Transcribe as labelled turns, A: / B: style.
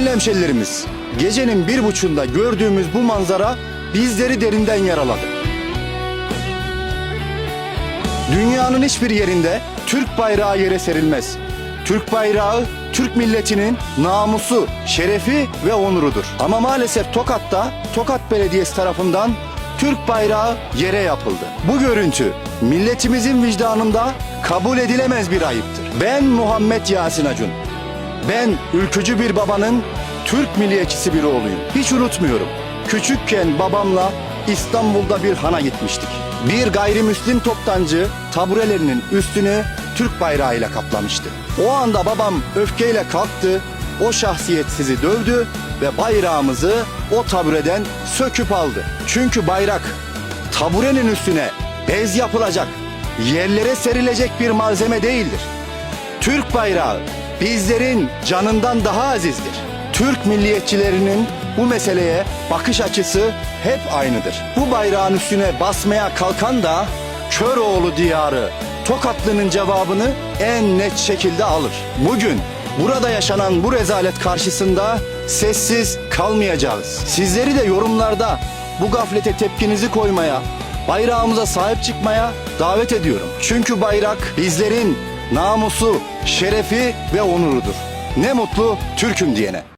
A: Değerli hemşerilerimiz, gecenin bir buçuğunda gördüğümüz bu manzara bizleri derinden yaraladı. Dünyanın hiçbir yerinde Türk bayrağı yere serilmez. Türk bayrağı Türk milletinin namusu, şerefi ve onurudur. Ama maalesef Tokat'ta Tokat Belediyesi tarafından Türk bayrağı yere yapıldı. Bu görüntü milletimizin vicdanında kabul edilemez bir ayıptır. Ben Muhammed Yasin Acun. Ben ülkücü bir babanın Türk milliyetçisi bir oğluyum. Hiç unutmuyorum. Küçükken babamla İstanbul'da bir hana gitmiştik. Bir gayrimüslim toptancı taburelerinin üstünü Türk bayrağıyla kaplamıştı. O anda babam öfkeyle kalktı, o şahsiyetsizi dövdü ve bayrağımızı o tabureden söküp aldı. Çünkü bayrak taburenin üstüne bez yapılacak, yerlere serilecek bir malzeme değildir. Türk bayrağı bizlerin canından daha azizdir. Türk milliyetçilerinin bu meseleye bakış açısı hep aynıdır. Bu bayrağın üstüne basmaya kalkan da Köroğlu diyarı Tokatlı'nın cevabını en net şekilde alır. Bugün burada yaşanan bu rezalet karşısında sessiz kalmayacağız. Sizleri de yorumlarda bu gaflete tepkinizi koymaya, bayrağımıza sahip çıkmaya davet ediyorum. Çünkü bayrak bizlerin namusu, şerefi ve onurudur. Ne mutlu Türk'üm diyene.